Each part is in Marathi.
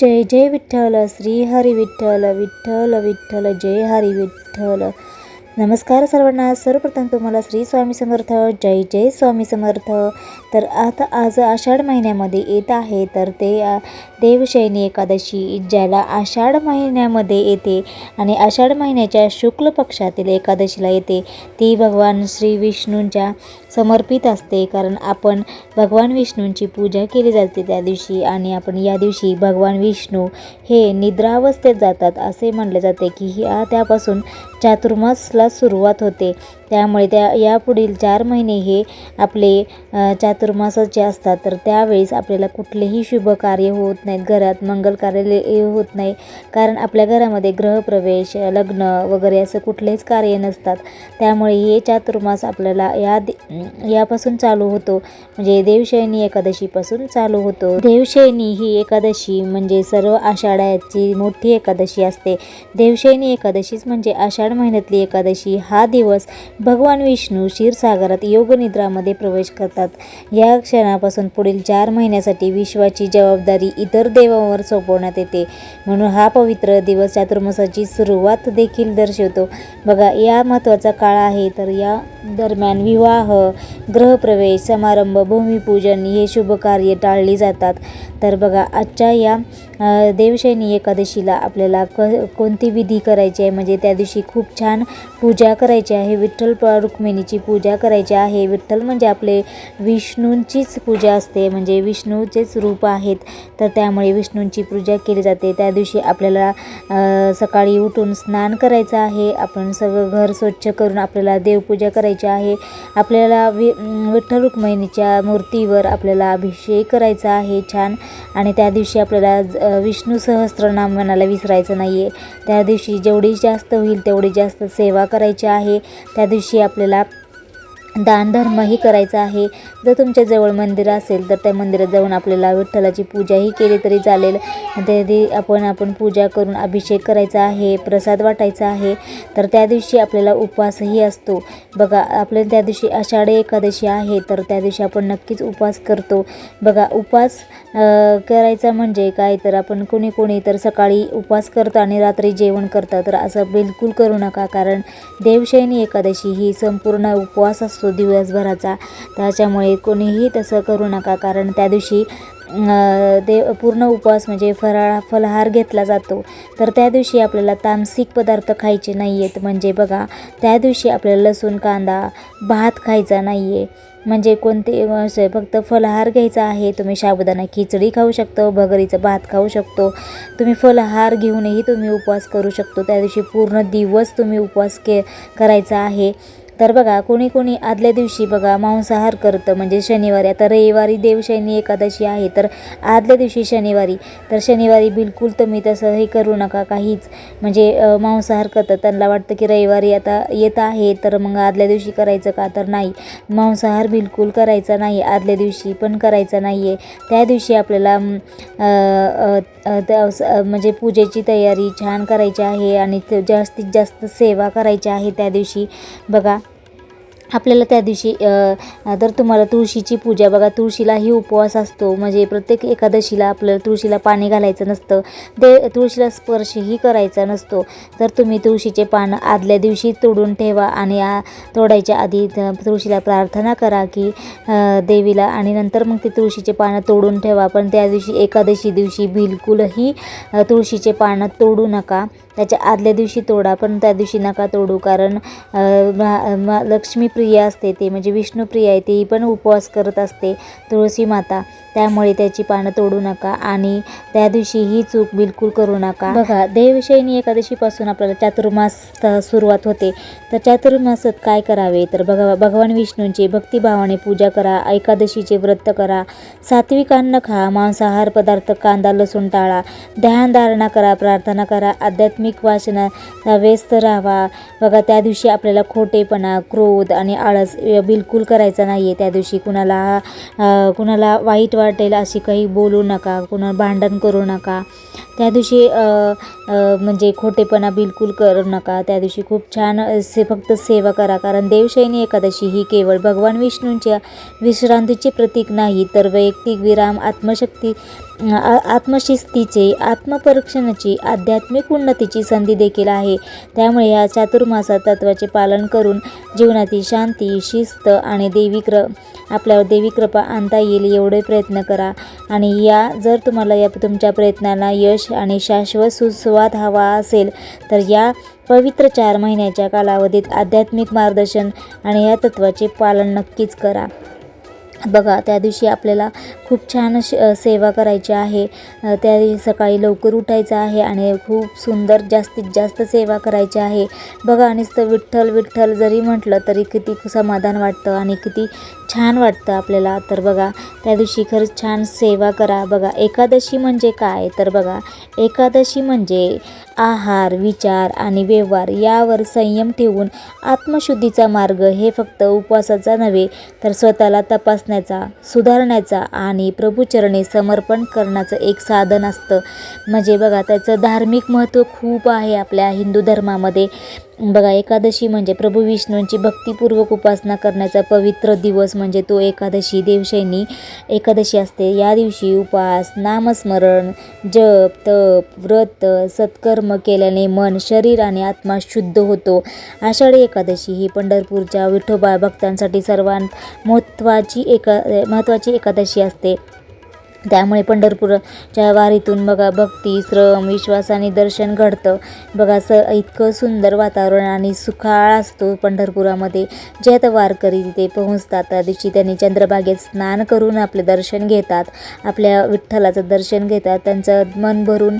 जय जय विठ्ठल श्री हरी विठ्ठल विठ्ठल विठ्ठल जय हरी विठ्ठल. नमस्कार सर्वांना. सर्वप्रथम तुम्हाला श्री स्वामी समर्थ जय जय स्वामी समर्थ. तर आता आज आषाढ महिन्यामध्ये येत आहे तर ते देवशैनी देवशयनी एकादशी ज्याला आषाढ महिन्यामध्ये येते आणि आषाढ महिन्याच्या शुक्ल पक्षातील एकादशीला येते. ती भगवान श्री विष्णूंच्या समर्पित असते. कारण आपण भगवान विष्णूंची पूजा केली जाते त्या दिवशी आणि आपण या दिवशी भगवान विष्णू हे निद्रावस्थेत जातात असे म्हणले जाते की ही त्यापासून चातुर्मासला सुरुवात होते. त्यामुळे त्या यापुढील चार महिने हे आपले चातुर्मासाचे असतात. तर त्यावेळेस आपल्याला कुठलेही शुभ कार्य होत नाहीत. घरात मंगल कार्य होत नाही. कारण आपल्या घरामध्ये ग्रहप्रवेश लग्न वगैरे असं कुठलेच कार्य नसतात. त्यामुळे हे चातुर्मास आपल्याला या यापासून चालू होतो. म्हणजे देवशयनी एकादशीपासून चालू होतो. देवशयनी ही एकादशी म्हणजे सर्व आषाढाची मोठी एकादशी असते. देवशयनी एकादशीच म्हणजे आषाढ महिन्यातली एकादशी. हा दिवस भगवान विष्णू क्षीरसागरात योगनिद्रामध्ये प्रवेश करतात. या क्षणापासून पुढील चार महिन्यासाठी विश्वाची जबाबदारी इतर देवांवर सोपवण्यात येते. म्हणून हा पवित्र दिवस चातुर्मासाची सुरुवात देखील दर्शवतो. बघा या महत्त्वाचा काळ आहे तर या दरम्यान विवाह ग्रहप्रवेश समारंभ भूमिपूजन हे शुभ कार्य टाळली जातात. तर बघा आजच्या या देवशैनी एकादशीला आपल्याला क कोणती विधी करायची आहे? म्हणजे त्या दिवशी खूप छान पूजा करायची आहे. विठ्ठल विठ्ठल रुक्मिणीची पूजा करायची आहे. विठ्ठल म्हणजे आपले विष्णूंचीच पूजा असते. म्हणजे विष्णूचेच रूप आहेत. तर त्यामुळे विष्णूंची पूजा केली जाते. त्या दिवशी आपल्याला सकाळी उठून स्नान करायचं आहे. आपण सगळं घर स्वच्छ करून आपल्याला देवपूजा करायची आहे. आपल्याला वि विठ्ठल रुक्मिणीच्या मूर्तीवर आपल्याला अभिषेक करायचा आहे. छान. आणि त्या दिवशी आपल्याला विष्णू सहस्त्रनाम म्हणायला विसरायचं नाही आहे त्या दिवशी जेवढी जास्त होईल तेवढी जास्त सेवा करायची आहे. त्या दिवशी आपल्याला दानधर्मही करायचा आहे. जर तुमच्याजवळ मंदिर असेल तर त्या मंदिरात जाऊन आपल्याला विठ्ठलाची पूजाही केली तरी चालेल. त्याआधी आपण आपण पूजा करून अभिषेक करायचा आहे प्रसाद वाटायचा आहे. तर त्या दिवशी आपल्याला उपवासही असतो. बघा आपल्याला त्या दिवशी आषाढी एकादशी आहे तर त्या दिवशी आपण नक्कीच उपवास करतो. बघा उपवास करायचा म्हणजे काय? तर आपण कोणी कोणी तर सकाळी उपवास करतं आणि रात्री जेवण करतं तर असं बिलकुल करू नका कारण देवशयनी एकादशी ही संपूर्ण उपवास असतो. दिवसभराचा. त्याच्यामुळे कोणीही तसं करू नका. कारण त्या दिवशी अ, दे पूर्ण उपवास म्हणजे फराळ फलाहार घेतला जातो. तर त्या दिवशी आपल्याला तामसिक पदार्थ खायचे नाही आहेत म्हणजे बघा त्या दिवशी आपल्याला लसूण कांदा भात खायचा नाही आहे म्हणजे कोणते फक्त फलाहार घ्यायचा आहे तुम्ही साबुदाणा खिचडी खाऊ शकतो भगरीचं भात खाऊ शकतो. तुम्ही फलाहार घेऊनही तुम्ही उपवास करू शकतो. त्या दिवशी पूर्ण दिवस तुम्ही उपवास के करायचा आहे. तर बघा कोणी कोणी आदल्या दिवशी बघा मांसाहार करतं. म्हणजे शनिवारी आता रविवारी देवशैनी एकादशी आहे तर आदल्या दिवशी शनिवारी. तर शनिवारी बिलकुल तुम्ही तसं हे करू नका काहीच. म्हणजे मांसाहार करतं त्यांना वाटतं की रविवारी आता येत आहे तर मग आदल्या दिवशी करायचं का? तर नाही. मांसाहार बिलकुल करायचा नाही आदल्या दिवशी पण करायचा नाही आहे त्या दिवशी आपल्याला त्या स- म्हणजे पूजेची तयारी छान करायची आहे आणि जास्तीत जास्त सेवा करायची आहे त्या दिवशी. बघा आपल्याला त्या दिवशी तर तुम्हाला तुळशीची पूजा बघा तुळशीलाही उपवास असतो. म्हणजे प्रत्येक एकादशीला आपल्याला तुळशीला पाणी घालायचं नसतं. दे तुळशीला स्पर्शही करायचा नसतो. तर तुम्ही तुळशीचे पानं आदल्या दिवशी तोडून ठेवा आणि आ तोडायच्या आधी तुळशीला प्रार्थना करा की देवीला आणि नंतर मग ते तुळशीचे पानं तोडून ठेवा. पण त्या दिवशी एकादशी दिवशी बिलकुलही तुळशीचे पानं तोडू नका. त्याच्या आदल्या दिवशी तोडा पण त्या दिवशी नका तोडू कारण लक्ष्मीप्रिया लक्ष्मीप्रिय असते ते म्हणजे विष्णुप्रिया आहे ती पण उपवास करत असते तुळशी माता त्यामुळे त्याची पानं तोडू नका आणि त्या दिवशी ही चूक बिलकुल करू नका. बघा देवशयनी एकादशीपासून आपल्याला चातुर्मास सुरुवात होते. तर चातुर्मासात काय करावे? तर बघा भगवान विष्णूंची भक्तिभावाने पूजा करा एकादशीचे व्रत करा सात्विक अन्न खा मांसाहार पदार्थ कांदा लसूण टाळा ध्यानधारणा करा प्रार्थना करा आध्यात्मिक वाचना व्यस्त राहावा बघा त्या दिवशी आपल्याला खोटेपणा क्रोध आणि आळस बिलकुल करायचा नाही आहे त्या दिवशी कुणाला कुणाला वाईट वाटेल अशी काही बोलू नका कुणा भांडण करू नका. त्या दिवशी म्हणजे खोटेपणा बिलकुल करू नका. त्या दिवशी खूप छान से फक्त सेवा करा. कारण देवशयनी एकादशी ही केवळ भगवान विष्णूंच्या विश्रांतीचे प्रतीक नाही तर वैयक्तिक विराम आत्मशक्ती आ- आत्मशिस्तीचे आत्मपरीक्षणाची आध्यात्मिक उन्नतीची संधी देखील आहे. त्यामुळे या चातुर्मासात तत्वाचे पालन करून जीवनातील शांती शिस्त आणि देवी कृ आपल्यावर देवी कृपा आणता येईल एवढे प्रयत्न प्रयत्न करा. आणि या जर तुम्हाला या तुमच्या प्रयत्नांना यश आणि शाश्वत सुस्वाद हवा असेल तर या पवित्र चार महिन्याच्या कालावधीत आध्यात्मिक मार्गदर्शन आणि या तत्वाचे पालन नक्कीच करा. बघा त्या दिवशी आपल्याला खूप छान सेवा करायची आहे. त्या दिवशी सकाळी लवकर उठायचं आहे आणि खूप सुंदर जास्तीत जास्त सेवा करायची आहे. बघा नुसतं विठ्ठल विठ्ठल जरी म्हटलं तरी किती समाधान वाटतं आणि किती छान वाटतं आपल्याला. तर बघा त्या दिवशी खरंच छान सेवा करा. बघा एकादशी म्हणजे काय? तर बघा एकादशी म्हणजे आहार विचार आणि व्यवहार यावर संयम ठेवून आत्मशुद्धीचा मार्ग हे फक्त उपवासाचा नव्हे तर स्वतःला तपासण्याचा सुधारण्याचा आणि प्रभूचरणे समर्पण करण्याचं एक साधन असतं. म्हणजे बघा त्याचं धार्मिक महत्त्व खूप आहे आपल्या हिंदू धर्मामध्ये. बघा एकादशी म्हणजे प्रभू विष्णूंची भक्तिपूर्वक उपासना करण्याचा पवित्र दिवस म्हणजे तो एकादशी. देवशैनी एकादशी असते. या दिवशी उपास नामस्मरण जप तप व्रत सत्कर्म केल्याने मन शरीर आणि आत्मा शुद्ध होतो. आषाढी एकादशी ही पंढरपूरच्या विठोबा भक्तांसाठी सर्वात महत्त्वाची एका महत्त्वाची एकादशी असते. त्यामुळे पंढरपूरच्या वारीतून बघा भक्ती श्रम विश्वासाने दर्शन घडतं. बघा स इतकं सुंदर वातावरण आणि सुखाळ असतो पंढरपुरामध्ये. ज्यात वारकरी तिथे पोहोचतात त्या दिवशी त्यांनी चंद्रभागेत स्नान करून आपले दर्शन घेतात. आपल्या विठ्ठलाचं दर्शन घेतात. त्यांचं मन भरून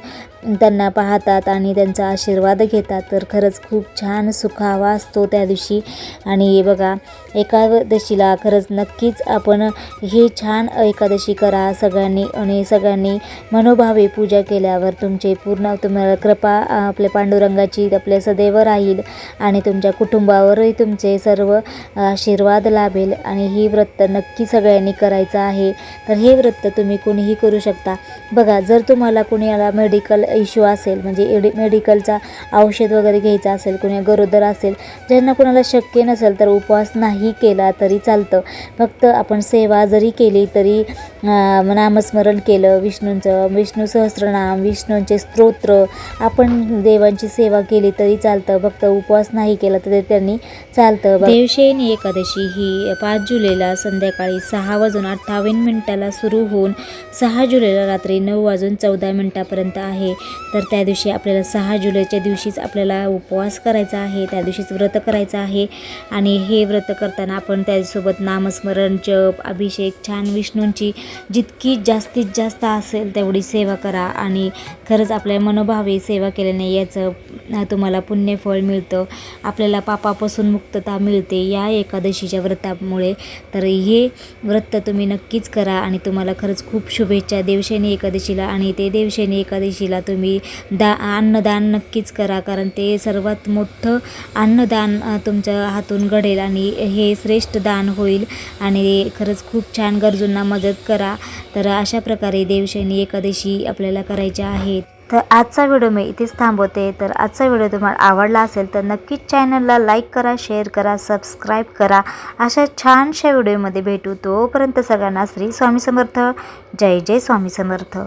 त्यांना पाहतात आणि त्यांचा आशीर्वाद घेतात. तर खरंच खूप छान सुखावा असतो त्या दिवशी. आणि बघा एकादशीला खरंच नक्कीच आपण हे छान एकादशी करा. सगळ्यांनी आणि सगळ्यांनी मनोभावे पूजा केल्यावर तुमचे पूर्ण तुम्हाला कृपा आपल्या पांडुरंगाची आपल्या सदैव राहील आणि तुमच्या कुटुंबावरही तुमचे सर्व आशीर्वाद लाभेल. आणि ही व्रत नक्की सगळ्यांनी करायचं आहे. तर हे व्रत तुम्ही कुणीही करू शकता. बघा जर तुम्हाला कुणाला मेडिकल इश्यू असेल म्हणजे एडी मेडिकलचा औषध वगैरे घ्यायचा असेल कुणी गरोदर असेल ज्यांना कुणाला शक्य नसेल तर उपवास नाही केला तरी चालतं. फक्त आपण सेवा जरी केली तरी नामस्मरण केलं विष्णूंचं. विष्णू सहस्रनाम विष्णूंचे स्तोत्र. आपण देवांची सेवा केली तरी चालतं. फक्त उपवास नाही केला तरी त्यांनी चालतं. देवशयनी एकादशी ही पाच जुलैला संध्याकाळी सहा वाजून अठ्ठावन्न मिनिटाला सुरू होऊन सहा जुलैला रात्री नऊ वाजून चौदा मिनिटापर्यंत आहे. तर त्या दिवशी आपल्याला सहा जुलैच्या दिवशीच आपल्याला उपवास करायचा आहे. त्या दिवशीच व्रत करायचं आहे. आणि हे व्रत करताना आपण त्यासोबत नामस्मरण जप अभिषेक छान विष्णूंची जितकी जास्तीत जास्त असेल तेवढी सेवा करा आणि खरंच आपल्या मनोभावे सेवा केल्याने याचं तुम्हाला पुण्यफळ मिळतं. आपल्याला पापापासून मुक्तता मिळते या एकादशीच्या व्रतामुळे. तर हे व्रत तुम्ही नक्कीच करा आणि तुम्हाला खरंच खूप शुभेच्छा. देवशैनी एकादशीला आणि ते देवशैनी एकादशीला तुम्ही दा अन्नदान नक्कीच करा कारण ते सर्वात मोठं अन्नदान तुमच्या हातून घडेल आणि हे श्रेष्ठ दान होईल. आणि खरंच खूप छान गरजूंना मदत करा. तर अशा प्रकारे देवशयनी एकादशी आपल्याला करायच्या आहेत. तर आजचा व्हिडिओ मी इथेच थांबवते. तर आजचा व्हिडिओ तुम्हाला आवडला असेल तर नक्कीच चॅनलला लाईक करा शेअर करा सबस्क्राईब करा. अशा छानशा व्हिडिओमध्ये भेटू. तोपर्यंत सगळ्यांना श्री स्वामी समर्थ. जय जय स्वामी समर्थ.